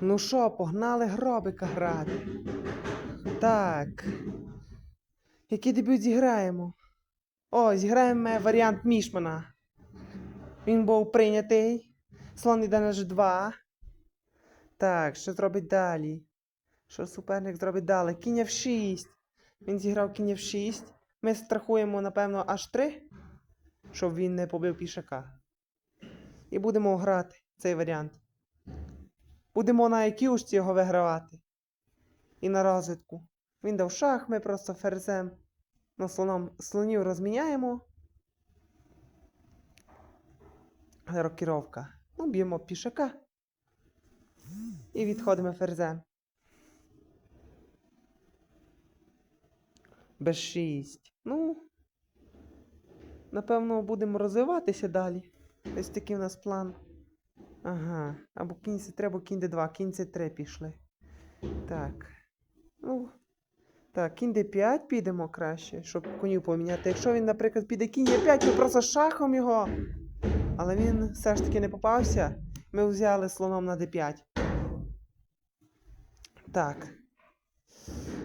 Ну що, погнали гробика грати. Так. Який дебют зіграємо? О, зіграємо варіант Мішмана. Він був прийнятий. Слон йде на G2. Так, що зробить далі? Що суперник зробить далі? Кінь F6. Він зіграв кінь F6. Ми страхуємо, напевно, H3, щоб він не побив пішака. І будемо грати цей варіант. Будемо на якіушці його вигравати. І на розвитку. Він дав шах, ми просто ферзем на слоном слонів розміняємо. Рокіровка. Ну, б'ємо пішака. І відходимо ферзем. Без 6. Ну. Напевно, будемо розвиватися далі. Ось такий у нас план. Ага. Або кінь c 3 або кінь d2, кінь c 3 пішли. Так. Ну. Так, кінь d5 підемо краще, щоб коню поміняти. Якщо він, наприклад, піде кінь e5, ми просто шахом його. Але він все ж таки не попався. Ми взяли слоном на d5. Так.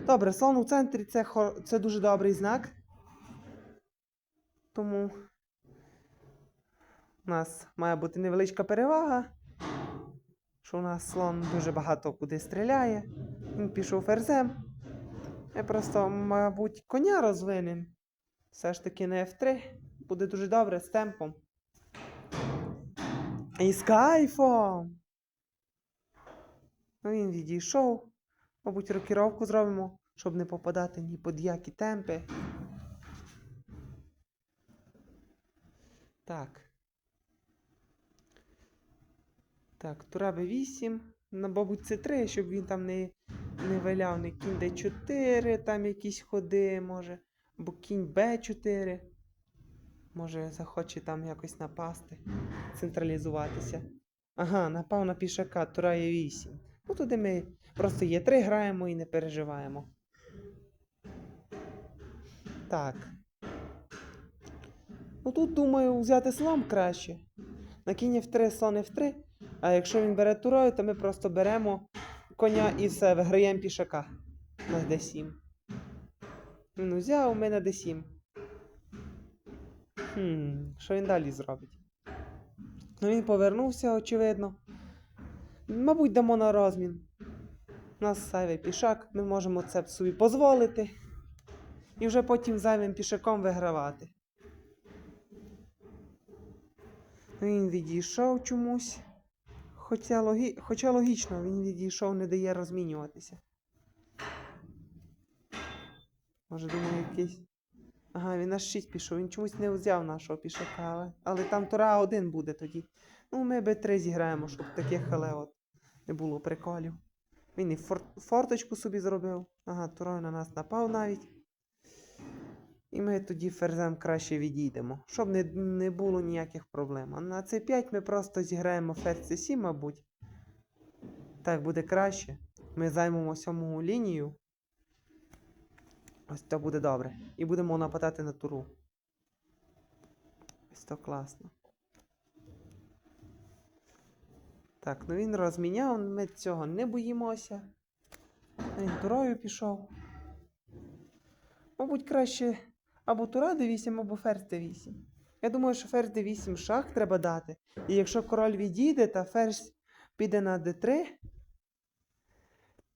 Добре, слон у центрі це, це дуже добрий знак. Тому у нас має бути невеличка перевага. Що у нас слон дуже багато куди стріляє. Він пішов ферзем. Ми просто, мабуть, коня розвинем. Все ж таки на F3. Буде дуже добре з темпом. І з кайфом. Ну, він відійшов. Мабуть, рокіровку зробимо, щоб не попадати ні під які темпи. Так. Так, тура Б8. На, мабуть, С3, щоб він там не, не валяв не кінь Д4, там якісь ходи, може. Або кінь Б4. Може, захоче там якось напасти, централізуватися. Ага, напав на пішака, тура є 8. Ну, туди ми просто є 3 граємо і не переживаємо. Так. Ну тут, думаю, взяти слон краще. На кінь F3, слон F3. А якщо він бере турою, то ми просто беремо коня і все, виграємо пішака на D7. Він взяв, ми на D7. Хм, що він далі зробить? Ну він повернувся, очевидно. Мабуть, дамо на розмін. У нас зайвий пішак, ми можемо це собі дозволити. І вже потім зайвим пішаком вигравати. Ну, Він відійшов чомусь. Хоча, логі... Хоча логічно, він відійшов, не дає розмінюватися. Може, думаю, якийсь. Ага, він аж 6 пішов, він чомусь не взяв нашого пішака, але, але там Тура один буде тоді. Ну, ми Б3 зіграємо, щоб таких але от не було приколів. Він і фор... форточку собі зробив. Ага, Турой на нас напав навіть. І ми тоді ферзем краще відійдемо, щоб не, не було ніяких проблем. А на c5 ми просто зіграємо ферзь c7, мабуть. Так буде краще. Ми займемо сьому лінію. Ось це буде добре. І будемо нападати на туру. Ось то класно. Так, ну він розміняв, ми цього не боїмося. Він турою пішов. Мабуть, краще або тура d8, або ферзь d8. Я думаю, що ферзь d8 шах треба дати. І якщо король відійде, то ферзь піде на d3,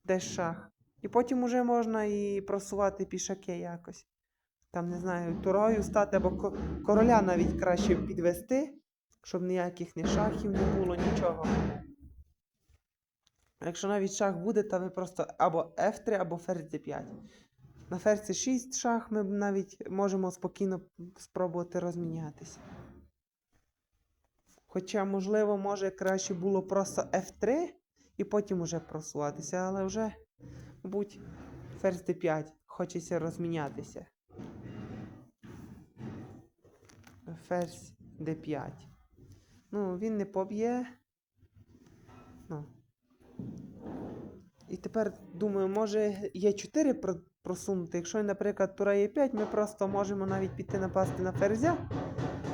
де шах. І потім уже можна і просувати пішаки якось. Там, не знаю, турою стати, або короля навіть краще підвести, щоб ніяких ні шахів не було, нічого. Якщо навіть шах буде, то ви просто або F3, або ферзь d5. На ферзі 6 шах ми навіть можемо спокійно спробувати розмінятися. Хоча, можливо, може краще було просто F3 і потім уже просуватися, але вже, мабуть, ферзь d5 хочеться розмінятися. Ферзь d5. Ну, він не поб'є. Ну. І тепер думаю, може є 4 просунути. Якщо, наприклад, тура є 5, ми просто можемо навіть піти напасти на ферзя,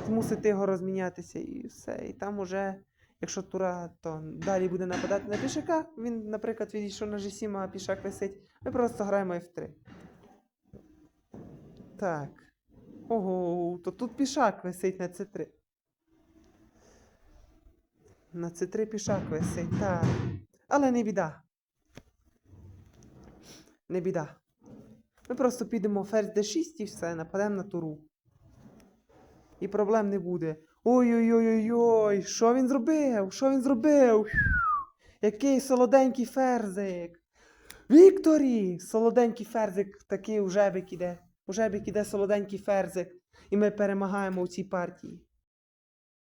змусити його розмінятися і все. І там уже Якщо тура, то далі буде нападати на пішака. Він, наприклад, відійшов на G7, а пішак висить. Ми просто граємо F3. Так. Ого, то тут пішак висить на C3. На C3 пішак висить, так. Але не біда. Не біда. Ми просто підемо ферзь d6 і все, нападемо на туру. І проблем не буде. Ой-ой-ой-ой-ой, що він зробив? Що він зробив? Який солоденький ферзик. Вікторі! Солоденький ферзик, такий у жебик іде. У жебик іде солоденький ферзик. І ми перемагаємо у цій партії.